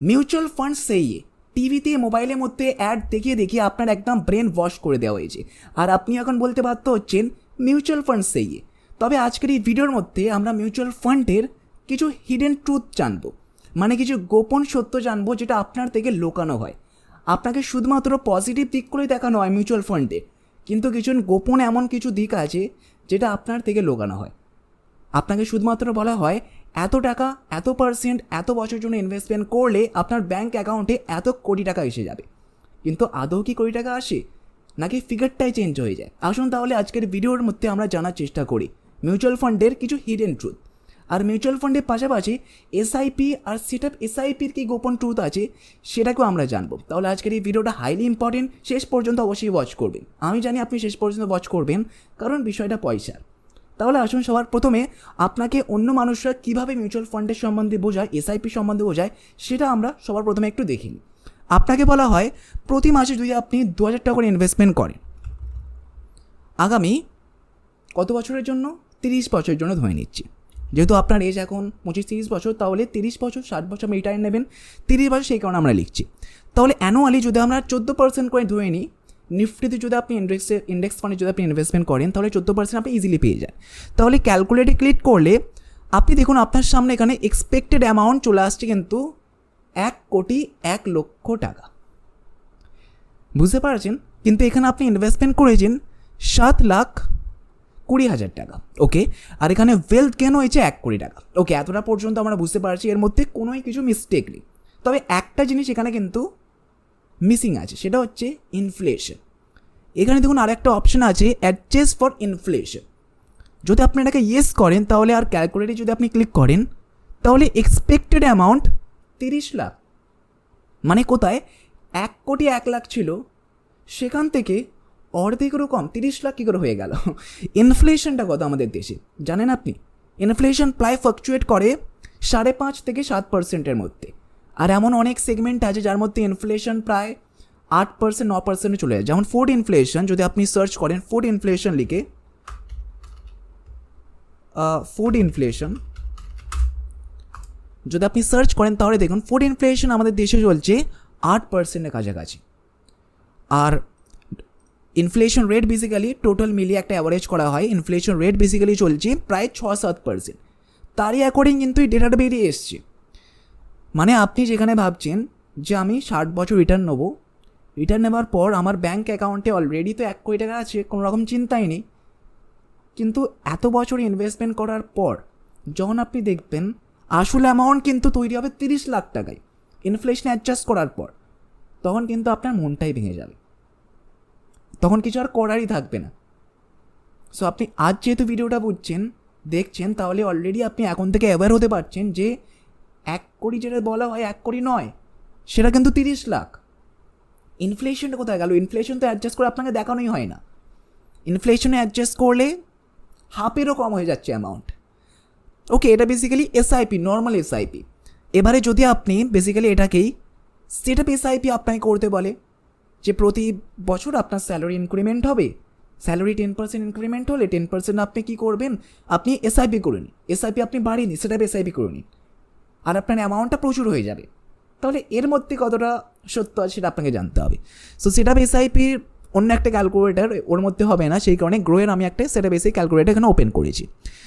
Mutual fund সেই টিভিতে মোবাইলের মধ্যে অ্যাড দেখিয়ে দেখিয়ে আপনার একদম ব্রেন ওয়াশ করে দেওয়া হয়েছে। আর আপনি এখন বলতে বাধ্য হচ্ছেন, মিউচুয়াল ফান্ড সেই তবে আজকের এই ভিডিওর মধ্যে আমরা মিউচুয়াল ফান্ডের কিছু হিডেন ট্রুথ জানব। মানে কিছু গোপন সত্য জানব যেটা আপনার থেকে লোকানো হয়। আপনাকে শুধুমাত্র পজিটিভ দিকগুলোই দেখানো হয় মিউচুয়াল ফান্ডে। কিন্তু কিছু গোপন এমন কিছু দিক আছে যেটা আপনার থেকে লোকানো হয়। আপনাকে শুধুমাত্র বলা হয় এত টাকা, এত পার্সেন্ট এত বছর জন্য ইনভেস্টমেন্ট করলে আপনার ব্যাংক অ্যাকাউন্টে এত কোটি টাকা এসে যাবে। কিন্তু আদৌ কি কোটি টাকা আসে? নাকি ফিগারটাই চেঞ্জ হয়ে যায়? আসুন তাহলে আজকের ভিডিওর মধ্যে আমরা জানার চেষ্টা করি। মিউচুয়াল ফান্ডের কিছু হিডেন ট্রুথ আর মিউচুয়াল ফান্ডের পাশাপাশি এসআইপি আর সেট আপ এসআইপির কী গোপন ট্রুথ আছে, সেটাকেও আমরা জানব। তাহলে আজকের এই ভিডিওটা হাইলি ইম্পর্টেন্ট শেষ পর্যন্ত অবশ্যই ওয়াচ করবেন। আমি জানি আপনি শেষ পর্যন্ত ওয়াচ করবেন, কারণ বিষয়টা পয়সার। তাহলে আসুন সবার প্রথমে আপনাকে অন্য মানুষরা কীভাবে মিউচুয়াল ফান্ডের সম্বন্ধে বোঝায় এসআইপি সম্বন্ধে বোঝায়, সেটা আমরা সবার প্রথমে একটু দেখি। আপনাকে বলা হয়, প্রতি মাসে যদি আপনি দু হাজার টাকা করে ইনভেস্টমেন্ট করেন, আগামী কত বছরের জন্য? তিরিশ বছরের জন্য ধরে নিচ্ছি। যেহেতু আপনার এজ এখন পঁচিশ তিরিশ বছর, তাহলে তিরিশ বছর, ষাট বছর রিটায়ার নেবেন। তিরিশ বছর সেই কারণে আমরা লিখছি। তাহলে অ্যানুয়ালি যদি আমরা চোদ্দ পার্সেন্ট করে ধরে নিই নিফটিতে যদি আপনি ইন্ডেক্সে ইন্ডেক্স ফান্ডে যদি আপনি ইনভেস্টমেন্ট করেন, তাহলে চোদ্দ পার্সেন্ট আপনি ইজিলি পেয়ে যান। তাহলে ক্যালকুলেটে ক্লিক করলে আপনি দেখুন আপনার সামনে এখানে এক্সপেক্টেড অ্যামাউন্ট চলে আসছে কিন্তু এক কোটি এক লক্ষ টাকা। বুঝতে পারছেন? কিন্তু এখানে আপনি ইনভেস্টমেন্ট করেছেন সাত লাখ কুড়ি হাজার টাকা ওকে আর এখানে ওয়েলথ গেন হয়েছে এক কোটি টাকা ওকে এতটা পর্যন্ত আমরা বুঝতে পারছি, এর মধ্যে কোনোই কিছু মিস্টেক নেই। তবে একটা জিনিস এখানে কিন্তু মিসিং আছে, সেটা হচ্ছে ইনফ্লেশন এখানে দেখুন আর একটা অপশন আছে অ্যাডজাস্ট ফর ইনফ্লেশন যদি আপনি এটাকে ইয়েস করেন, তাহলে আর ক্যালকুলেটে যদি আপনি ক্লিক করেন, তাহলে এক্সপেক্টেড অ্যামাউন্ট তিরিশ লাখ। মানে কোথায়? এক কোটি এক লাখ ছিল, সেখান থেকে অর্ধেকেরও কম, তিরিশ লাখ কী করে হয়ে গেল? ইনফ্লেশনটা কত আমাদের দেশে? জানেন আপনি? ইনফ্লেশন প্রায় ফ্লাকচুয়েট করে সাড়ে পাঁচ থেকে সাত পার্সেন্টের মধ্যে। আর এমন অনেক সেগমেন্ট আছে যার মধ্যে ইনফ্লেশন প্রায় আট পার্সেন্ট ন পার্সেন্টে চলে যায়। যেমন ফুড ইনফ্লেশন যদি আপনি সার্চ করেন ফুড ইনফ্লেশন লিখে ফুড ইনফ্লেশন যদি আপনি সার্চ করেন, তাহলে দেখুন ফুড ইনফ্লেশন আমাদের দেশে চলছে আট পার্সেন্টের কাছাকাছি। আর ইনফ্লেশন রেট বেসিক্যালি টোটাল মিলিয়ে একটা অ্যাভারেজ করা হয়। ইনফ্লেশন রেট বেসিক্যালি চলছে প্রায় ছ সাত পার্সেন্ট তারই অ্যাকর্ডিং কিন্তু এই ডেটাটা বেরিয়ে এসছে। মানে আপনি যেখানে ভাবছেন যে আমি ষাট বছর রিটার্ন নেব রিটার্ন নেওয়ার পর আমার ব্যাঙ্ক অ্যাকাউন্টে অলরেডি তো এক কোটি টাকা আছে, কোনো রকম চিন্তাই নেই। কিন্তু এত বছর ইনভেস্টমেন্ট করার পর যখন আপনি দেখবেন, আসল অ্যামাউন্ট কিন্তু তৈরি হবে তিরিশ লাখ টাকায় ইনফ্লেশন অ্যাডজাস্ট করার পর, তখন কিন্তু আপনার মনটাই ভেঙে যাবে। তখন কিছু আর করারই থাকবে না। সো আপনি আজ যেহেতু ভিডিওটা বুঝছেন, দেখছেন, তাহলে অলরেডি আপনি এখন থেকে অ্যাওয়্যার হতে পারছেন যে এক কোটি যেটা বলা হয়, এক কোটি নয়। সেটা কিন্তু তিরিশ লাখ। ইনফ্লেশনটা কোথায় গেল? ইনফ্লেশন তো অ্যাডজাস্ট করে আপনাকে দেখানোই হয় না। ইনফ্লেশনে অ্যাডজাস্ট করলে হাফেরও কম হয়ে যাচ্ছে অ্যামাউন্ট ওকে এটা বেসিক্যালি এসআইপি নর্মাল এসআইপি এবারে যদি আপনি বেসিক্যালি এটাকেই সেট আপ এসআইপি আপনাকে করতে বলে যে প্রতি বছর আপনার স্যালারি ইনক্রিমেন্ট হবে স্যালারি টেন পার্সেন্ট ইনক্রিমেন্ট হলে টেন পার্সেন্ট আপনি কী করবেন? আপনি এসআইপি করে নিন। এসআইপি আপনি বাড়িয়ে নিন সেটা এসআইপি করে নিন। আর আপনার অ্যামাউন্টটা প্রচুর হয়ে যাবে। তাহলে এর মধ্যে কতটা সত্য আছে সেটা আপনাকে জানতে হবে। সো সেটা এসআইপির অন্য একটা ক্যালকুলেটার ওর মধ্যে হবে না, সেই কারণে গ্রোয়ের আমি একটা সেটা বেসিক ক্যালকুলেটার এখানে ওপেন করেছি।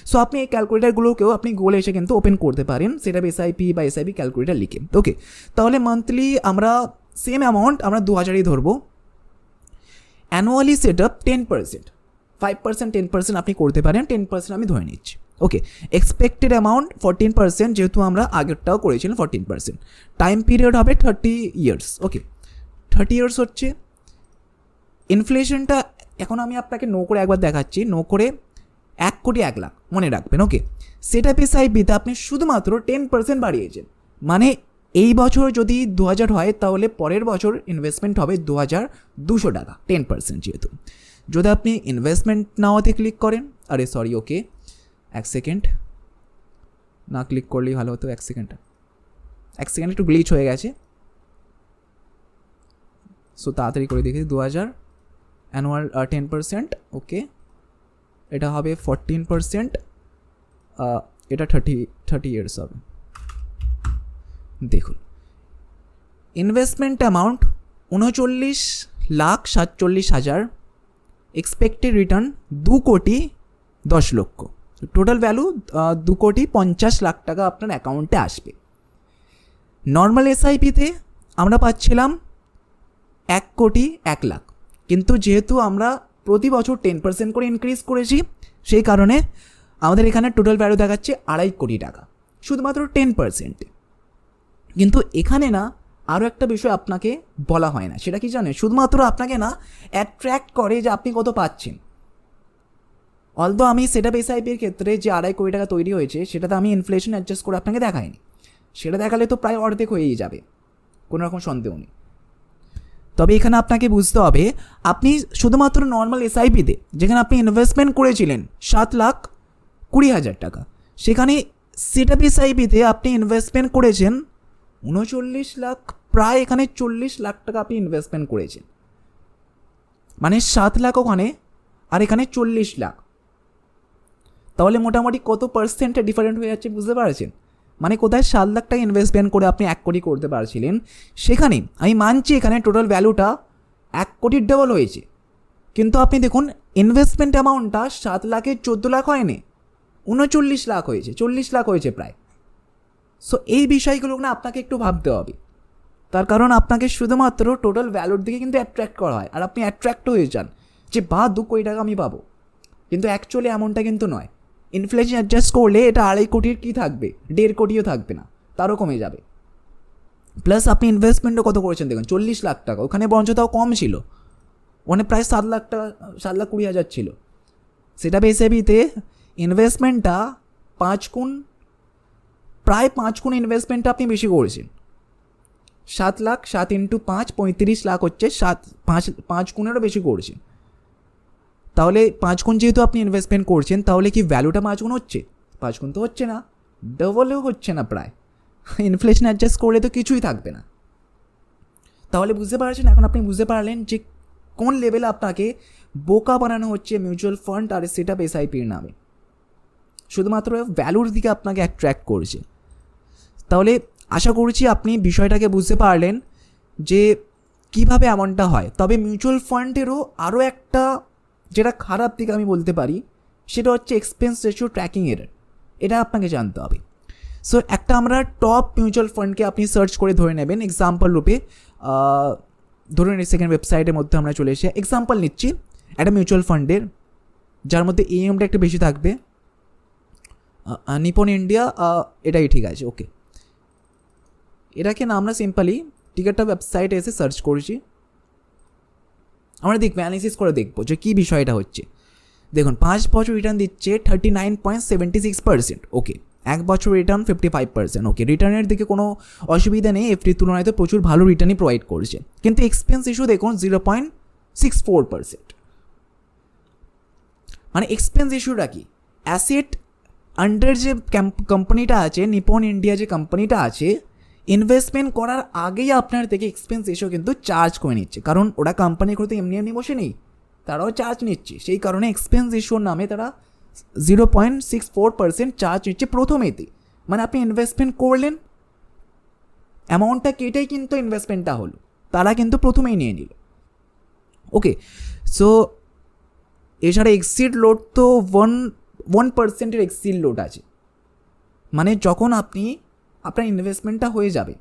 সো আপনি এই ক্যালকুলেটারগুলোকেও আপনি গোলে এসে কিন্তু ওপেন করতে পারেন সেটা এসআইপি বা এসআইপি ক্যালকুলেটার লিখে। ওকে তাহলে মান্থলি আমরা সেম অ্যামাউন্ট আমরা দু হাজারই ধরবো। Annually set up ten percent five percent ten percent আপনি করতে পারেন টেন পার্সেন্ট আমি ধরে নিচ্ছি। Okay expected amount fourteen percent যেহেতু আমরা আগেরটাও করেছিলাম ফোরটিন পার্সেন্ট টাইম পিরিয়ড হবে thirty years okay thirty years হচ্ছে ইনফ্লেশনটা এখন আমি আপনাকে নো করে একবার দেখাচ্ছি নো করে এক কোটি এক লাখ মনে রাখবেন ওকে সেটা পিসআইপিতে আপনি শুধুমাত্র টেন পার্সেন্ট বাড়িয়েছেন মানে এই বছর যদি দু হাজার হয়, তাহলে পরের বছর ইনভেস্টমেন্ট হবে দু হাজার দুশো টাকা টেন পার্সেন্ট যেহেতু। যদি আপনি ইনভেস্টমেন্ট নাওয়াতে ক্লিক করেন, আরে সরি ওকে এক সেকেন্ড। না ক্লিক করলেই ভালো হতো, এক সেকেন্ড। এক সেকেন্ড একটু গ্লিচ হয়ে গেছে। সো তাড়াতাড়ি করে দেখি দু হাজার অ্যানুয়াল টেন পার্সেন্ট ওকে এটা হবে ফোরটিন পার্সেন্ট এটা থার্টি থার্টি ইয়ার্স হবে। দেখুন ইনভেস্টমেন্ট অ্যামাউন্ট উনচল্লিশ লাখ সাতচল্লিশ হাজার এক্সপেক্টেড রিটার্ন দু কোটি দশ লক্ষ। টোটাল ভ্যালু দু কোটি পঞ্চাশ লাখ টাকা আপনার অ্যাকাউন্টে আসবে। নর্মাল এসআইপিতে আমরা পাচ্ছিলাম এক কোটি এক লাখ। কিন্তু যেহেতু আমরা প্রতি বছর টেন পার্সেন্ট করে ইনক্রিজ করেছি, সেই কারণে আমাদের এখানে টোটাল ভ্যালু দেখাচ্ছে আড়াই কোটি টাকা, শুধুমাত্র টেন পার্সেন্টে কিন্তু এখানে না আরও একটা বিষয় আপনাকে বলা হয় না। সেটা কি জানেন? শুধুমাত্র আপনাকে না অ্যাট্রাক্ট করে যে আপনি কত পাচ্ছেন। অলদো আমি সেটা এসআইপির ক্ষেত্রে যে আড়াই কোটি টাকা তৈরি হয়েছে, সেটাতে আমি ইনফ্লেশন অ্যাডজাস্ট করে আপনাকে দেখাইনি। সেটা দেখালে তো প্রায় অর্ধেক হয়েই যাবে। কোনো রকম সন্দেহ নেই। তবে এখানে আপনাকে বুঝতে হবে, আপনি শুধুমাত্র নর্মাল এসআইপিতে যেখানে আপনি ইনভেস্টমেন্ট করেছিলেন সাত লাখ কুড়ি হাজার টাকা, সেখানে সেটা এসআইপিতে আপনি ইনভেস্টমেন্ট করেছেন উনচল্লিশ লাখ, প্রায় এখানে চল্লিশ লাখ টাকা আপনি ইনভেস্টমেন্ট করেছেন। মানে সাত লাখ ওখানে, আর এখানে চল্লিশ লাখ। তাহলে মোটামুটি কত পার্সেন্টে ডিফারেন্ট হয়ে যাচ্ছে বুঝতে পারছেন? মানে কোথায় সাত লাখ টাকা ইনভেস্টমেন্ট করে আপনি এক কোটি করতে পারছিলেন, সেখানে আমি মানছি এখানে টোটাল ভ্যালুটা এক কোটির ডবল হয়েছে। কিন্তু আপনি দেখুন ইনভেস্টমেন্ট অ্যামাউন্টটা সাত লাখের চোদ্দ লাখ হয়নি, উনচল্লিশ লাখ হয়েছে, চল্লিশ লাখ হয়েছে প্রায়। সো এই বিষয়গুলো না আপনাকে একটু ভাবতে হবে। তার কারণ আপনাকে শুধুমাত্র টোটাল ভ্যালুর দিকে কিন্তু অ্যাট্রাক্ট করা হয়। আর আপনি অ্যাট্রাক্ট হয়ে যান যে বা দু কোটি টাকা আমি পাবো। কিন্তু অ্যাকচুয়ালি এমনটা কিন্তু নয়। ইনফ্লেশন অ্যাডজাস্ট করলে এটা আড়াই কোটির কী থাকবে? দেড় কোটিও থাকবে না। তারও কমে যাবে। প্লাস আপনি ইনভেস্টমেন্টও কত করেছেন দেখুন, চল্লিশ লাখ টাকা। ওখানে বরঞ্চ তাও কম ছিল। ওখানে প্রায় সাত লাখ টাকা, সাত লাখ কুড়ি হাজার ছিল। সেটা বেসেবিতে ইনভেস্টমেন্টটা পাঁচ গুণ, প্রায় পাঁচ গুণ ইনভেস্টমেন্টটা আপনি বেশি করেছেন। সাত লাখ সাত ইন্টু পাঁচ, পঁয়ত্রিশ লাখ হচ্ছে সাত, পাঁচ পাঁচ গুণেরও বেশি করেছেন। তাহলে পাঁচ গুণ যেহেতু আপনি ইনভেস্টমেন্ট করছেন, তাহলে কি ভ্যালুটা পাঁচ গুণ হচ্ছে? পাঁচ গুণ তো হচ্ছে না। ডবলেও হচ্ছে না প্রায়। ইনফ্লেশন অ্যাডজাস্ট করলে তো কিছুই থাকবে না। তাহলে বুঝতে পারছেন, এখন আপনি বুঝতে পারলেন যে কোন লেভেলে আপনাকে বোকা বানানো হচ্ছে মিউচুয়াল ফান্ড আর সেটা এসআইপির নামে। শুধুমাত্র ভ্যালুর দিকে আপনাকে অ্যাট্রাক্ট করছে। তাহলে আশা করছি আপনি বিষয়টাকে বুঝতে পারলেন যে কীভাবে এমনটা হয়। তবে মিউচুয়াল ফান্ডেরও আরও একটা যেটা খারাপ দিক আমি বলতে পারি, সেটা হচ্ছে এক্সপেন্স রেশিও ট্র্যাকিং এর এটা আপনাকে জানতে হবে। সো একটা আমরা টপ মিউচুয়াল ফান্ডকে আপনি সার্চ করে ধরে নেবেন। এক্সাম্পল রূপে ধরুন এই সেকেন্ড ওয়েবসাইটের মধ্যে আমরা চলে এসে এক্সাম্পল নিচ্ছি। একটা মিউচুয়াল ফান্ডের যার মধ্যে এএমটা একটু বেশি থাকবে। নিপন ইন্ডিয়া এটাই ঠিক আছে ওকে এটাকে না আমরা সিম্পলি টিকিটটা ওয়েবসাইটে এসে সার্চ করেছি। আমরা দেখব অ্যানালিসিস করে দেখব যে কী বিষয়টা হচ্ছে। দেখুন, পাঁচ বছর রিটার্ন দিচ্ছে thirty nine point seventy six percent okay এক বছর return fifty five percent okay রিটার্নের দিকে কোনো অসুবিধা নেই এফটির তুলনায় তো প্রচুর ভালো রিটার্নই প্রোভাইড করছে। কিন্তু এক্সপেন্স ইস্যু দেখুন zero point six four percent মানে এক্সপেন্স ইস্যুটা কি? অ্যাসেট আন্ডার যে কোম্পানিটা আছে নিপন ইন্ডিয়া যে কোম্পানিটা আছে ইনভেস্টমেন্ট করার আগেই আপনার থেকে এক্সপেন্স এসেও কিন্তু চার্জ করে নিচ্ছে। কারণ ওরা কোম্পানি করতে এমনি এমনি বসে নেই, তারাও চার্জ নিচ্ছে। সেই কারণে এক্সপেন্স ইস্যুর নামে তারা zero point six four percent charge নিচ্ছে প্রথমেতে। মানে আপনি ইনভেস্টমেন্ট করলেন অ্যামাউন্টটা কেটেই কিন্তু ইনভেস্টমেন্টটা হলো। তারা কিন্তু প্রথমেই নিয়ে নিল। ওকে সো এছাড়া এক্সিড লোড তো ওয়ান ওয়ান পার্সেন্টের এক্সিড লোড আছে। মানে যখন আপনি আপনার ইনভেস্টমেন্টটা হয়ে যাবে।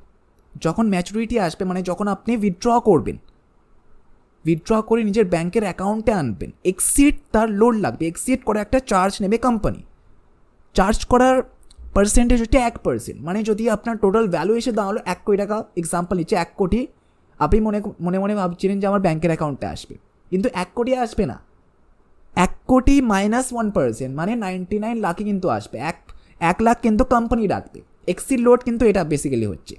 যখন ম্যাচুরিটি আসবে মানে যখন আপনি উইথড্র করবেন। উইথড্র করে নিজের ব্যাংকের অ্যাকাউন্টে আনবেন। এক্সিট তার লোড লাগবে। এক্সিট করে একটা চার্জ নেবে কোম্পানি চার্জ করার পার্সেন্টেজ হচ্ছে এক পার্সেন্ট মানে যদি আপনার টোটাল ভ্যালু এসে দাঁড়াল এক কোটি টাকা এক্সাম্পল নিচ্ছে এক কোটি, আপনি মনে মনে মনে ভাবছিলেন যে আমার ব্যাংকের অ্যাকাউন্টে আসবে। কিন্তু এক কোটি আসবে না। এক কোটি মাইনাস ওয়ান পার্সেন্ট মানে নাইনটি নাইন লাখে কিন্তু আসবে। এক এক লাখ কিন্তু কোম্পানি রাখবে এক্সিড লোড কিন্তু এটা বেসিক্যালি হচ্ছে।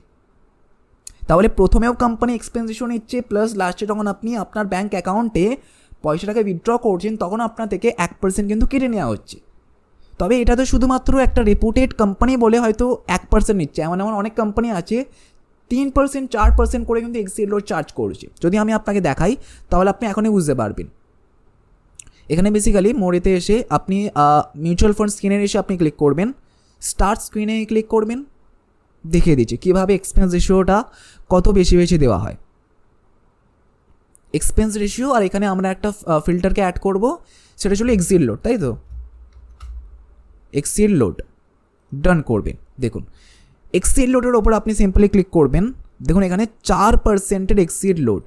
তাহলে প্রথমেও কোম্পানি এক্সপেন্স নিচ্ছে প্লাস লাস্টে যখন আপনি আপনার ব্যাংক অ্যাকাউন্টে পয়সাটাকে উইথড্র করছেন, তখন আপনার থেকে এক পার্সেন্ট কিন্তু কেটে নেওয়া হচ্ছে। তবে এটা তো শুধুমাত্র একটা রেপুটেড কোম্পানি বলে হয়তো এক পার্সেন্ট নিচ্ছে। এমন এমন অনেক কোম্পানি আছে, তিন পার্সেন্ট চার পার্সেন্ট করে কিন্তু এক্সিড লোড চার্জ করছে। যদি আমি আপনাকে দেখাই, তাহলে আপনি এখনই বুঝতে পারবেন। এখানে বেসিক্যালি মোড়েতে এসে আপনি মিউচুয়াল ফান্ড স্ক্রিনে এসে আপনি ক্লিক করবেন। স্টার্ট স্ক্রিনে ক্লিক করবেন, দেখিয়ে দিচ্ছি। কীভাবে এক্সপেন্স রেশিওটা কত বেশি বেশি দেওয়া হয়? এক্সপেন্স রেশিও আর এখানে আমরা একটা ফিল্টারকে অ্যাড করব, সেটা ছিল এক্সিল লোড তাই তো? এক্সিল লোড ডান করবেন। দেখুন এক্সিড লোডের ওপর আপনি সিম্পলি ক্লিক করবেন। দেখুন, এখানে চার পার্সেন্টের এক্সিড লোড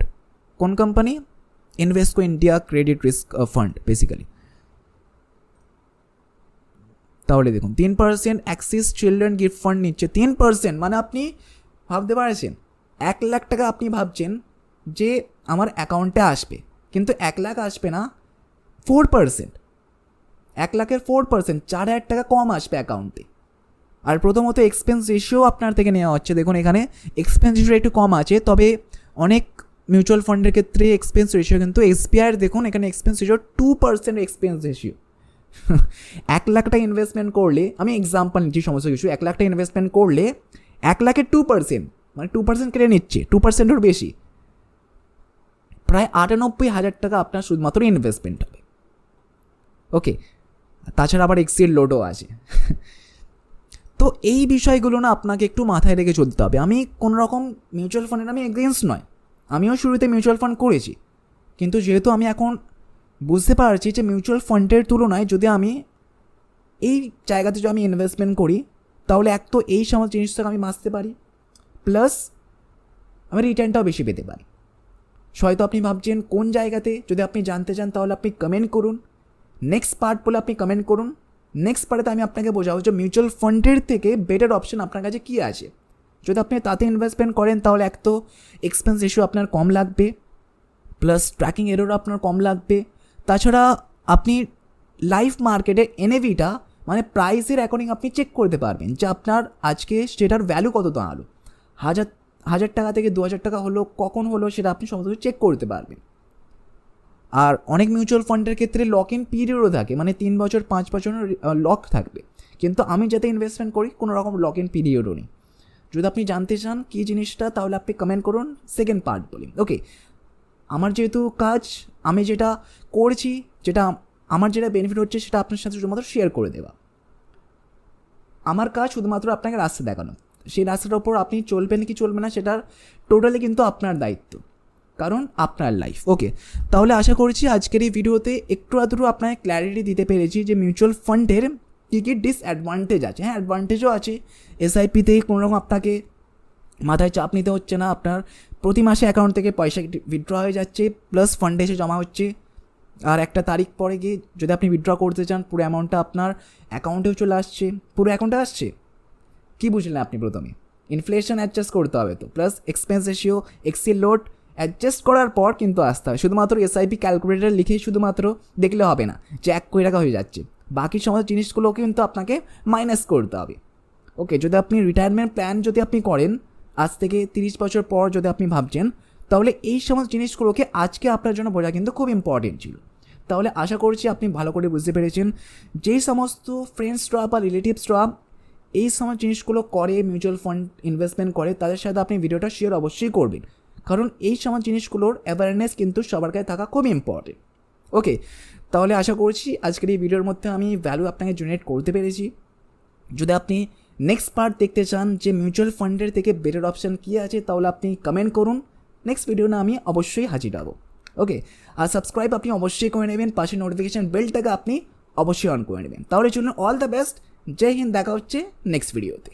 কোন company Invesco India credit risk fund basically তাহলে দেখুন, তিন percent Axis children gift fund নিচ্ছে। তিন পার্সেন্ট মানে আপনি ভাবতে পারছেন, এক লাখ টাকা আপনি ভাবছেন যে আমার অ্যাকাউন্টে আসবে, কিন্তু এক লাখ আসবে না ফোর পার্সেন্ট এক লাখের ফোর পার্সেন্ট চার হাজার টাকা কম আসবে অ্যাকাউন্টে আর প্রথমত এক্সপেন্স রেশিও আপনার থেকে নেওয়া হচ্ছে। দেখুন, এখানে এক্সপেন্স রেশিও একটু কম আছে, তবে অনেক মিউচুয়াল ফান্ডের ক্ষেত্রে এক্সপেন্স রেশিও কিন্তু এসবিআইয়ের দেখুন, এখানে expense ratio two percent expense ratio এক লাখ টাকা ইনভেস্টমেন্ট করলে, আমি এক্সাম্পল নিচ্ছি সমস্ত কিছু, এক লাখ টাকা ইনভেস্টমেন্ট করলে এক লাখের টু পার্সেন্ট মানে টু পার্সেন্ট কেটে নিচ্ছে টু পার্সেন্টের বেশি। প্রায় আটানব্বই হাজার টাকা আপনার শুধুমাত্র ইনভেস্টমেন্ট হবে। ওকে তাছাড়া আবার এক্সিল লোডও আছে। তো এই বিষয়গুলো না আপনাকে একটু মাথায় রেখে চলতে হবে। আমি কোনো রকম মিউচুয়াল ফান্ডের আমি এগেনস্ট নয়। আমিও শুরুতে মিউচুয়াল ফান্ড করেছি। কিন্তু যেহেতু আমি এখন বুঝতে পারছি যে মিউচুয়াল ফান্ডের তুলনায় যদি আমি এই জায়গাতে যদি আমি ইনভেস্টমেন্ট করি, তাহলে এক তো এই সমস্ত জিনিস থেকে আমি বাঁচতে পারি প্লাস আমি রিটার্নটাও বেশি পেতে পারি। হয়তো আপনি ভাবছেন কোন জায়গাতে যদি আপনি জানতে চান, তাহলে আপনি কমেন্ট করুন। নেক্সট পার্ট বলে আপনি কমেন্ট করুন। নেক্সট পার্টে আমি আপনাকে বোঝাবো যে মিউচুয়াল ফান্ডের থেকে বেটার অপশন আপনার কাছে কী আছে। যদি আপনি তাতে ইনভেস্টমেন্ট করেন, তাহলে এক তো এক্সপেন্স ইস্যু আপনার কম লাগবে প্লাস ট্র্যাকিং এরও আপনার কম লাগবে তাছাড়া আপনি লাইভ মার্কেটে এনএভিটা মানে প্রাইসের অ্যাকর্ডিং আপনি চেক করতে পারবেন যে আপনার আজকে সেটার ভ্যালু কত দাঁড়াল। হাজার হাজার টাকা থেকে দু হাজার টাকা হলো, কখন হলো সেটা আপনি সমস্ত কিছু চেক করতে পারবেন। আর অনেক মিউচুয়াল ফান্ডের ক্ষেত্রে লক ইন পিরিয়ডও থাকে মানে তিন বছর, পাঁচ বছরের লক থাকবে। কিন্তু আমি যাতে ইনভেস্টমেন্ট করি, কোনো রকম লক ইন পিরিয়ডও নেই। যদি আপনি জানতে চান কী জিনিসটা, তাহলে আপনি কমেন্ট করুন সেকেন্ড পার্ট বলি। ওকে আমার যেহেতু কাজ, আমি যেটা করছি, যেটা আমার যেটা বেনিফিট হচ্ছে, সেটা আপনার সাথে শুধুমাত্র শেয়ার করে দেওয়া। আমার কাজ শুধুমাত্র আপনাকে রাস্তা দেখানো। সেই রাস্তাটার ওপর আপনি চলবেন কি চলবে না, সেটার টোটালি কিন্তু আপনার দায়িত্ব। কারণ আপনার লাইফ ওকে তাহলে আশা করছি আজকের এই ভিডিওতে একটু আধটু আপনাকে ক্ল্যারিটি দিতে পেরেছি যে মিউচুয়াল ফান্ডের কী কী ডিসঅ্যাডভান্টেজ আছে। হ্যাঁ অ্যাডভান্টেজও আছে। এসআইপিতে কোনো রকম আপনাকে মাথায় চাপ নিতে হচ্ছে না, আপনার প্রতি মাসে অ্যাকাউন্ট থেকে পয়সা উইথড্র হয়ে যাচ্ছে প্লাস ফান্ডে এসে জমা হচ্ছে। আর একটা তারিখ পরে গিয়ে যদি আপনি উইথড্র করতে চান, পুরো অ্যামাউন্টটা আপনার অ্যাকাউন্টেও চলে আসছে। পুরো অ্যাকাউন্টে আসছে? কী বুঝলেন আপনি প্রথমে? ইনফ্লেশন অ্যাডজাস্ট করতে হবে তো plus expense ratio exit load adjust করার পর কিন্তু আসতে হবে। শুধুমাত্র এসআইপি ক্যালকুলেটার লিখেই শুধুমাত্র দেখলে হবে না, যে এক কোটি টাকা হয়ে যাচ্ছে। বাকি সমস্ত জিনিসগুলো কিন্তু আপনাকে মাইনাস করতে হবে। ওকে যদি আপনি রিটায়ারমেন্ট প্ল্যান যদি আপনি করেন আজ থেকে তিরিশ বছর পর যদি আপনি ভাবছেন, তাহলে এই সমস্ত জিনিসগুলোকে আজকে আপনার জন্য বোঝা কিন্তু খুব ইম্পর্টেন্ট ছিল। তাহলে আশা করছি আপনি ভালো করে বুঝতে পেরেছেন যেই সমস্ত ফ্রেন্ডসরা বা রিলেটিভসরা এই সমস্ত জিনিসগুলো করে মিউচুয়াল ফান্ড ইনভেস্টমেন্ট করে, তাদের সাথে আপনি ভিডিওটা শেয়ার অবশ্যই করবেন। কারণ এই সমস্ত জিনিসগুলোর অ্যাওয়ারনেস কিন্তু সবার কাছে থাকা খুব ইম্পর্টেন্ট ওকে তাহলে আশা করছি আজকের এই ভিডিওর মধ্যে আমি ভ্যালু আপনাকে জেনারেট করতে পেরেছি। যদি আপনি নেক্সট পার্ট দেখতে চান যে মিউচুয়াল ফান্ডের থেকে বেটার অপশান কী আছে, তাহলে আপনি কমেন্ট করুন। নেক্সট ভিডিও না আমি অবশ্যই হাজির হব। ওকে আর সাবস্ক্রাইব আপনি অবশ্যই করে নেবেন, পাশে নোটিফিকেশান বেলটাকে আপনি অবশ্যই অন করে নেবেন। তাহলে চলুন অল দ্য বেস্ট জয় হিন্দ, দেখা হচ্ছে নেক্সট ভিডিওতে